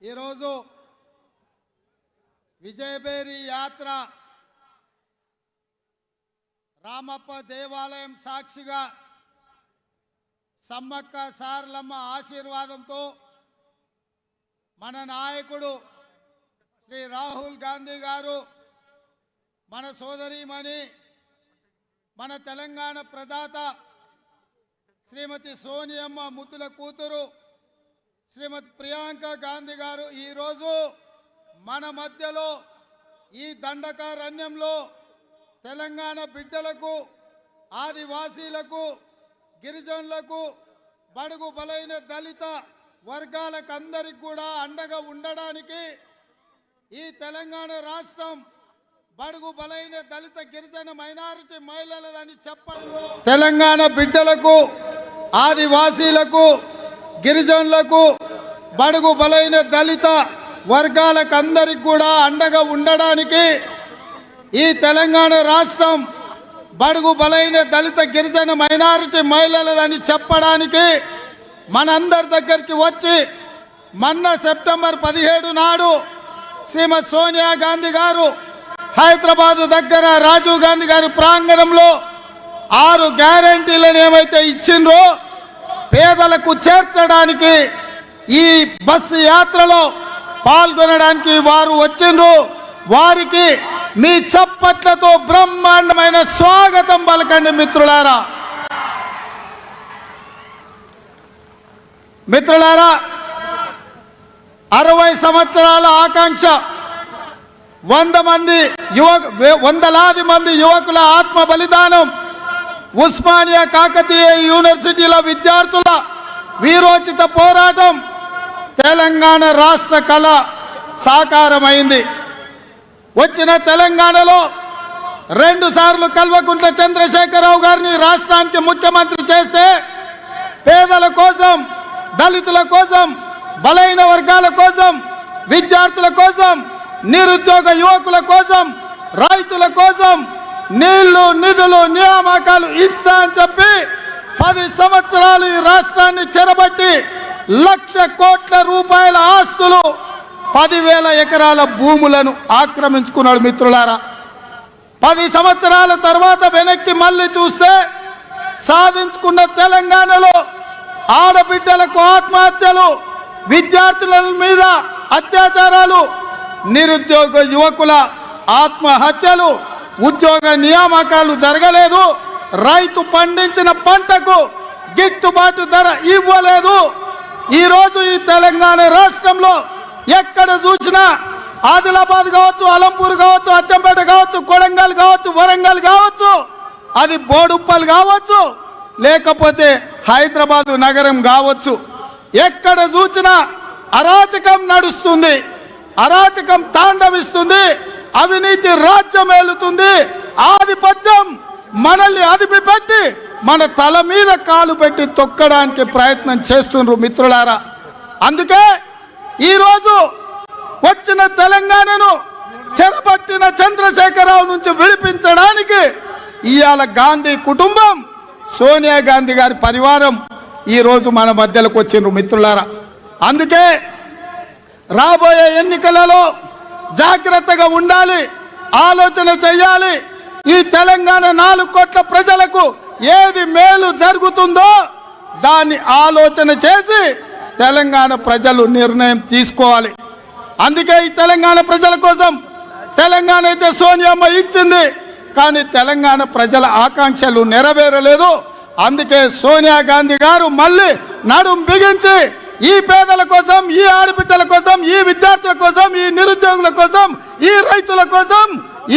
ఈరోజు విజయబేరి యాత్ర రామప్ప దేవాలయం సాక్షిగా సమ్మక్క సారలమ్మ ఆశీర్వాదంతో మన నాయకుడు శ్రీ రాహుల్ గాంధీ గారు మన సోదరిమణి మన తెలంగాణ ప్రదాత శ్రీమతి సోనియమ్మ ముద్దుల కూతురు శ్రీమతి ప్రియాంక గాంధీ గారు ఈరోజు మన మధ్యలో ఈ దండకారణ్యంలో తెలంగాణ బిడ్డలకు ఆదివాసీలకు గిరిజనులకు బడుగు బలైన దళిత వర్గాలకు అందరికి కూడా అండగా ఉండడానికి ఈ తెలంగాణ రాష్ట్రం బడుగు బలైన దళిత గిరిజన మైనారిటీ మహిళలదని చెప్పడంలో తెలంగాణ బిడ్డలకు ఆదివాసీలకు గిరిజనులకు బడుగు బలైన దళిత వర్గాలకు అందరికి కూడా అండగా ఉండడానికి ఈ తెలంగాణ రాష్ట్రం బడుగు బలైన దళిత గిరిజన మైనారిటీ మహిళలదని చెప్పడానికి మనందరి దగ్గరికి వచ్చి మొన్న సెప్టెంబర్ పదిహేడు నాడు శ్రీమతి సోనియా గాంధీ గారు హైదరాబాదు దగ్గర రాజీవ్ గాంధీ గారి ప్రాంగణంలో ఆరు గ్యారంటీలను ఏమైతే ఇచ్చిండ్రో పేదలకు చేర్చడానికి ఈ బస్సు యాత్రలో పాల్గొనడానికి వారు వచ్చిండ్రు. వారికి మీ చప్పట్లతో బ్రహ్మాండమైన స్వాగతం పలకండి మిత్రులారా. మిత్రులారా అరవై సంవత్సరాల ఆకాంక్ష వంద మంది యువ వే- వందలాది మంది యువకుల ఆత్మ బలిదానం ఉస్మానియా కాకతీయ యూనివర్సిటీల విద్యార్థుల వీరోచిత పోరాటం తెలంగాణ రాష్ట్ర కళ సాకారమైంది. వచ్చిన తెలంగాణలో రెండుసార్లు కల్వకుంట్ల చంద్రశేఖరరావు గారిని రాష్ట్రానికి ముఖ్యమంత్రి చేస్తే పేదల కోసం దళితుల కోసం బలైన వర్గాల కోసం విద్యార్థుల కోసం నిరుద్యోగ యువకుల కోసం రైతుల కోసం నీళ్ళు నిధులు నియామకాలు ఇస్తా అని చెప్పి పది సంవత్సరాలు ఈ రాష్ట్రాన్ని చెరబట్టి లక్ష కోట్ల రూపాయల ఆస్తులు పదివేల ఎకరాల భూములను ఆక్రమించుకున్నాడు మిత్రులారా. పది సంవత్సరాల తర్వాత వెనక్కి మళ్ళీ చూస్తే సాధించుకున్న తెలంగాణలో ఆడబిడ్డలకు ఆత్మహత్యలు విద్యార్థుల మీద అత్యాచారాలు నిరుద్యోగ యువకుల ఆత్మహత్యలు ఉద్యోగ నియామకాలు జరగలేదు. రైతు పండించిన పంటకు గిట్టుబాటు ధర ఇవ్వలేదు. ఈరోజు ఈ తెలంగాణ రాష్ట్రంలో ఎక్కడ చూసినా ఆదిలాబాద్ కావచ్చు అలంపూర్ కావచ్చు అచ్చంపేట కావచ్చు కొడంగల్ కావచ్చు వరంగల్ కావచ్చు అది బోడుప్పల్ కావచ్చు లేకపోతే హైదరాబాదు నగరం కావచ్చు. ఎక్కడ చూసినా అరాచకం నడుస్తుంది. అరాచకం తాండవిస్తుంది. అవినీతి రాజ్యం ఏలుతుంది. ఆధిపత్యం మనల్ని అదిపి పెట్టి మన తల మీద కాలు పెట్టి తొక్కడానికి ప్రయత్నం చేస్తుండ్రు మిత్రులారా. అందుకే ఈరోజు వచ్చిన తెలంగాణను చెరపట్టిన చంద్రశేఖరరావు నుంచి విడిపించడానికి ఇవాళ గాంధీ కుటుంబం సోనియా గాంధీ గారి పరివారం ఈరోజు మన మధ్యలోకి వచ్చిండ్రు మిత్రులారా. అందుకే రాబోయే ఎన్నికలలో జాగ్రత్తగా ఉండాలి ఆలోచన చెయ్యాలి. ఈ తెలంగాణ నాలుగు కోట్ల ప్రజలకు ఏది మేలు జరుగుతుందో దాన్ని ఆలోచన చేసి తెలంగాణ ప్రజలు నిర్ణయం తీసుకోవాలి. అందుకే ఈ తెలంగాణ ప్రజల కోసం తెలంగాణ అయితే సోనియమ్మ ఇచ్చింది కానీ తెలంగాణ ప్రజల ఆకాంక్షలు నెరవేరలేదు. అందుకే సోనియా గాంధీ గారు మళ్ళీ నడుం బిగించి ఈ పేదల కోసం ఈ ఆడబిడ్డల కోసం ఈ విద్యార్థుల కోసం ఈ నిరుద్యోగుల కోసం ఈ రైతుల కోసం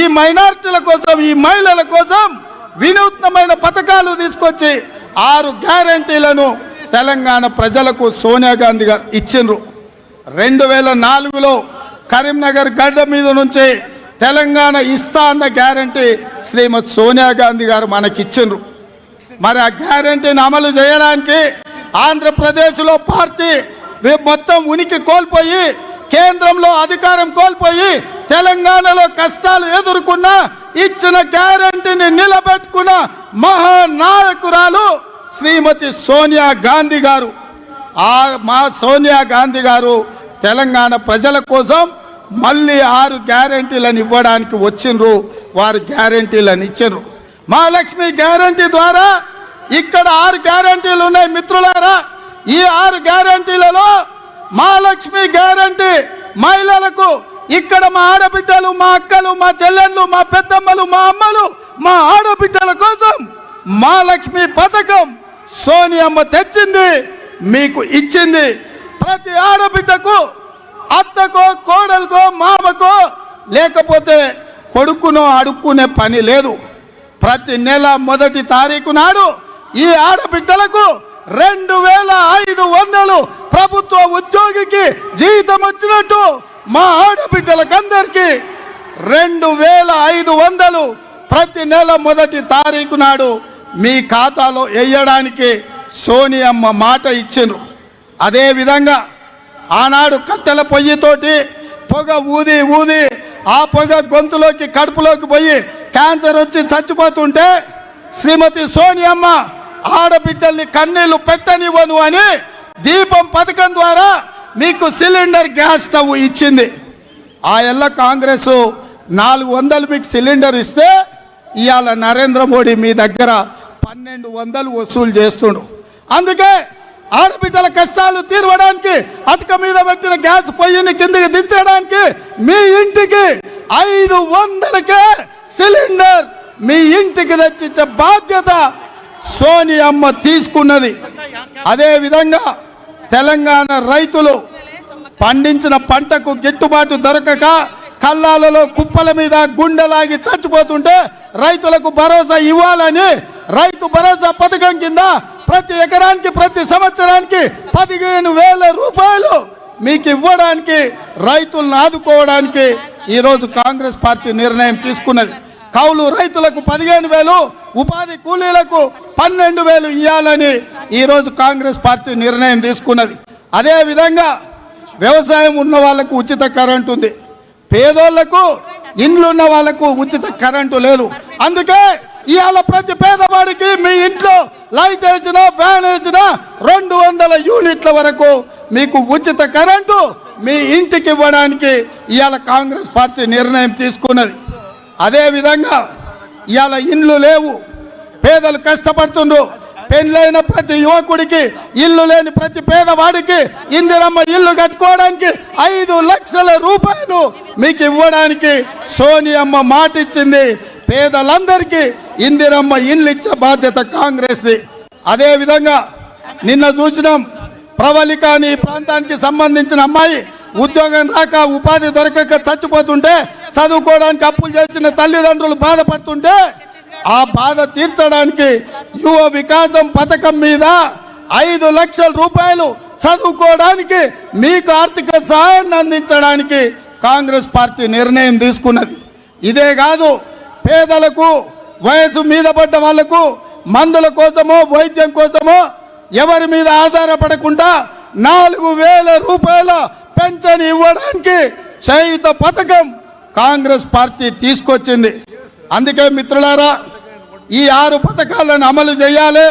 ఈ మైనారిటీల కోసం ఈ మహిళల కోసం వినూత్నమైన పథకాలు తీసుకొచ్చి ఆరు గ్యారంటీలను తెలంగాణ ప్రజలకు సోనియా గాంధీ గారు ఇచ్చిండ్రు. రెండు వేల నాలుగులో కరీంనగర్ గడ్డ మీద నుంచి తెలంగాణ ఇస్తా అన్న గ్యారంటీ శ్రీమతి సోనియా గాంధీ గారు మనకిచ్చిండ్రు. మరి ఆ గ్యారంటీని అమలు చేయడానికి ఆంధ్రప్రదేశ్లో పార్టీ మొత్తం ఉనికి కోల్పోయి కేంద్రంలో అధికారం కోల్పోయి తెలంగాణలో కష్టాలు ఎదుర్కొన్న ఇచ్చిన గ్యారంటీని నిలబెట్టుకున్న మహానాయకురాలు శ్రీమతి సోనియా గాంధీ గారు. ఆ మా సోనియా గాంధీ గారు తెలంగాణ ప్రజల కోసం మళ్ళీ ఆరు గ్యారంటీలను ఇవ్వడానికి వచ్చిండ్రు. వారు గ్యారంటీలను ఇచ్చిండ్రు. మహాలక్ష్మి గ్యారంటీ ద్వారా ఇక్కడ ఆరు గ్యారంటీలు ఉన్నాయి మిత్రులారా. ఈ ఆరు గ్యారంటీలలో మహాలక్ష్మి గ్యారంటీ మహిళలకు ఇక్కడ మా ఆడబిడ్డలు మా అక్కలు మా చెల్లెళ్ళు మా పెద్దమ్మలు మా అమ్మలు మా ఆడబిడ్డల కోసం మహాలక్ష్మి పథకం సోనియమ్మ తెచ్చింది మీకు ఇచ్చింది. ప్రతి ఆడబిడ్డకు అత్తకో కోడలకో మామకో లేకపోతే కొడుకునో అడుక్కునే పని లేదు. ప్రతి నెల మొదటి తారీఖు నాడు ఈ ఆడబిడ్డలకు రెండు వేల ఐదు వందలు ప్రభుత్వ ఉద్యోగికి జీతం వచ్చినట్టు మా ఆడబిడ్డలకందరికీ రెండు వేల ఐదు వందలు ప్రతి నెల మొదటి తారీఖు నాడు మీ ఖాతాలో వేయడానికి సోనియమ్మ మాట ఇచ్చిండ్రు. అదే విధంగా ఆనాడు కట్టెల పొయ్యితోటి పొగ ఊది ఊది ఆ పొగ గొంతులోకి కడుపులోకి పోయి క్యాన్సర్ వచ్చి చచ్చిపోతుంటే శ్రీమతి సోనియమ్మ ఆడబిడ్డల్ని కన్నీళ్ళు పెట్టనివ్వను అని దీపం పథకం ద్వారా మీకు సిలిండర్ గ్యాస్ స్టవ్ ఇచ్చింది. ఆ ఎల్ల కాంగ్రెస్ నాలుగు వందలు మీకు సిలిండర్ ఇస్తే ఇవాళ నరేంద్ర మోడీ మీ దగ్గర పన్నెండు వందలు వసూలు చేస్తుండు. అందుకే ఆడబిడ్డల కష్టాలు తీరవడానికి అతక మీద పెట్టిన గ్యాస్ పొయ్యిని కిందకి దించడానికి మీ ఇంటికి ఐదు వందలకే సిలిండర్ మీ ఇంటికి తెచ్చిచ్చే బాధ్యత సోనియమ్మ తీసుకున్నది. అదే విధంగా తెలంగాణ రైతులు పండించిన పంటకు గిట్టుబాటు దొరకక కల్లాలలో కుప్పల మీద గుండెలాగి చచ్చిపోతుంటే రైతులకు భరోసా ఇవ్వాలని రైతు భరోసా పథకం కింద ప్రతి ఎకరానికి ప్రతి సంవత్సరానికి పదిహేను వేల రూపాయలు మీకు ఇవ్వడానికి రైతులను ఆదుకోవడానికి ఈరోజు కాంగ్రెస్ పార్టీ నిర్ణయం తీసుకున్నది. కౌలు రైతులకు పదిహేను వేలు ఉపాధి కూలీలకు పన్నెండు వేలు ఇవ్వాలని ఈరోజు కాంగ్రెస్ పార్టీ నిర్ణయం తీసుకున్నది. అదే విధంగా వ్యవసాయం ఉన్న వాళ్ళకు ఉచిత కరెంటు ఉంది. పేదోళ్ళకు ఇండ్లున్న వాళ్ళకు వాళ్ళకు ఉచిత కరెంటు లేదు. అందుకే ఇవాళ ప్రతి పేదవాడికి మీ ఇంట్లో లైట్ వేసినా ఫ్యాన్ వేసినా రెండు వందల యూనిట్ల వరకు మీకు ఉచిత కరెంటు మీ ఇంటికి ఇవ్వడానికి ఇవాళ కాంగ్రెస్ పార్టీ నిర్ణయం తీసుకున్నది. అదేవిధంగా ఇవాళ ఇండ్లు లేవు. పేదలు కష్టపడుతుండ్రు. పెళ్ళైన ప్రతి యువకుడికి ఇల్లు లేని ప్రతి పేదవాడికి ఇందిరమ్మ ఇల్లు కట్టుకోవడానికి ఐదు లక్షల రూపాయలు మీకు ఇవ్వడానికి సోనియమ్మ మాట ఇచ్చింది పేదలందరికీ ఇందిరమ్మ ఇల్లు ఇచ్చే బాధ్యత కాంగ్రెస్ది. అదేవిధంగా నిన్న చూసినాం ప్రవళిక అని ప్రాంతానికి సంబంధించిన అమ్మాయి ఉద్యోగం రాక ఉపాధి దొరకక చచ్చిపోతుంటే చదువుకోవడానికి అప్పులు చేసిన తల్లిదండ్రులు బాధపడుతుంటే ఆ బాధ తీర్చడానికి యువ వికాసం పథకం మీద ఐదు లక్షల రూపాయలు చదువుకోవడానికి మీకు ఆర్థిక సహాయాన్ని అందించడానికి కాంగ్రెస్ పార్టీ నిర్ణయం తీసుకున్నది. ఇదే కాదు పేదలకు వయసు మీద పడ్డ వాళ్ళకు మందుల కోసమో వైద్యం కోసమో ఎవరి మీద ఆధారపడకుండా నాలుగు వేల రూపాయల పెన్షన్ ఇవ్వడానికి చేయుత పథకం కాంగ్రెస్ పార్టీ తీసుకొచ్చింది. అందుకే మిత్రులారా ఈ ఆరు పథకాలను అమలు చేయాలి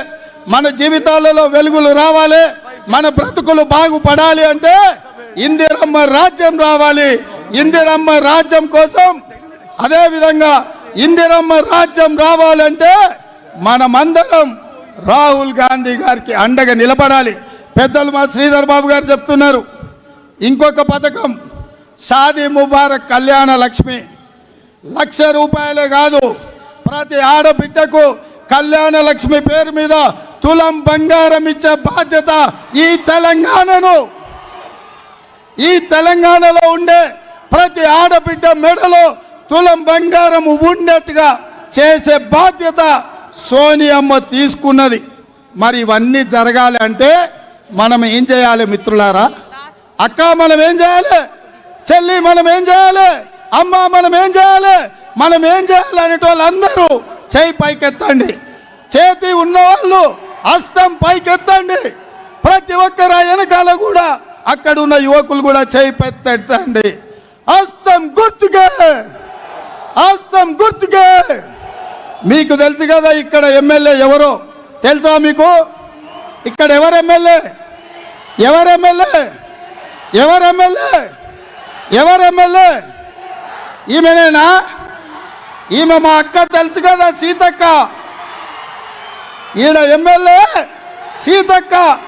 మన జీవితాలలో వెలుగులు రావాలి మన బ్రతుకులు బాగుపడాలి అంటే ఇందిరమ్మ రాజ్యం రావాలి. ఇందిరమ్మ రాజ్యం కోసం అదేవిధంగా ఇందిరమ్మ రాజ్యం రావాలంటే మనమందరం రాహుల్ గాంధీ గారికి అండగా నిలబడాలి. పెద్దలు మా శ్రీధర్ బాబు గారు చెప్తున్నారు. ఇంకొక పథకం. షాదీ ముబారక్ కళ్యాణ లక్ష్మి. లక్ష రూపాయలే కాదు ప్రతి ఆడబిడ్డకు కళ్యాణ లక్ష్మి పేరు మీద తులం బంగారం ఇచ్చే బాధ్యత ఈ తెలంగాణను. ఈ తెలంగాణలో ఉండే ప్రతి ఆడబిడ్డ మెడలో తులం బంగారం ఉండేట్టుగా చేసే బాధ్యత సోనియమ్మ తీసుకున్నది. మరి ఇవన్నీ జరగాలి అంటే మనం ఏం చేయాలి మిత్రులారా? అక్క మనం ఏం చేయాలి? చెల్లి మనం ఏం చేయాలి? అమ్మ మనం ఏం చేయాలి? మనం ఏం చేయాలి అనేటి వాళ్ళందరూ చేయి పైకెత్తండి. చేతి ఉన్నవాళ్ళు హస్తం పైకెత్తండి. ప్రతి ఒక్కరు ఆ వెనకాల కూడా అక్కడ ఉన్న యువకులు కూడా చేయి పెత్తండి హస్తం గుర్తుగా హస్తం గుర్తుగా మీకు తెలుసు కదా ఇక్కడ ఎమ్మెల్యే ఎవరో? తెలుసా మీకు? ఇక్కడ ఎవరు ఎమ్మెల్యే? ఎవరు ఎమ్మెల్యే? ఎవరు ఎమ్మెల్యే? ఎవరు ఎమ్మెల్యే? ఈమెనేనా? ఈమె మా అక్క తెలుసు కదా సీతక్క. ఈయన ఎమ్మెల్యే? సీతక్క.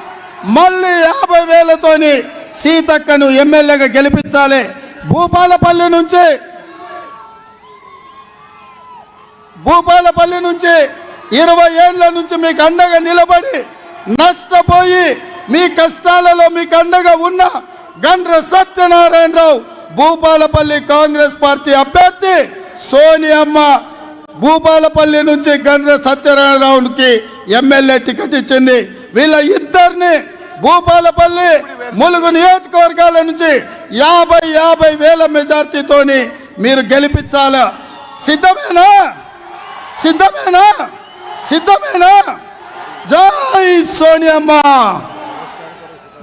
మళ్ళీ యాభై వేలతోని సీతక్కను ఎమ్మెల్యేగా గెలిపించాలి. భూపాలపల్లి నుంచి. భూపాలపల్లి నుంచి ఇరవై ఏళ్ళ నుంచి మీకు అండగా నిలబడి నష్టపోయి మీ కష్టాలలో మీకు అండగా ఉన్న గండ్ర సత్యనారాయణరావు భూపాలపల్లి కాంగ్రెస్ పార్టీ అభ్యర్థి సోనియమ్మ. భూపాలపల్లి నుంచి గండ్ర సత్యనారాయణరావుకి ఎమ్మెల్యే టికెట్ ఇచ్చింది. వీళ్ళ ఇద్దరిని భూపాలపల్లి ములుగు నియోజకవర్గాల నుంచి యాభై యాభై వేల మెజార్టీతోని మీరు గెలిపించాలా? సిద్ధమేనా? సిద్ధమేనా? సిద్ధమేనా? జై సోనియమ్మ!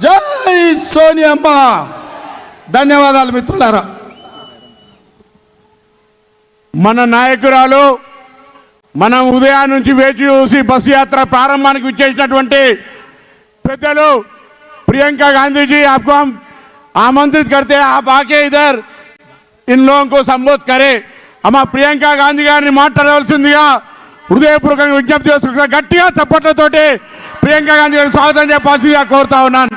జై సోనియమ్మ ధన్యవాదాలు మిత్రులారా మన నాయకురాలు మనం ఉదయం నుంచి వేచి చూసి బస్సు యాత్ర ప్రారంభానికి విచ్చేసినటువంటి పెద్దలు प्रियंका गांधी जी आपको हम आमंत्रित करते हैं आप आके इधर इन लोगों को संबोधित करें అమ్మ ప్రియాంక గాంధీ గారిని మాట్లాడవలసిందిగా హృదయపూర్వకంగా విజ్ఞప్తి చేసుకుంటున్నా గట్టిగా చప్పట్లతోటి ప్రియాంక గాంధీ గారికి స్వాగతం చెప్పాల్సిందిగా కోరుతా ఉన్నాను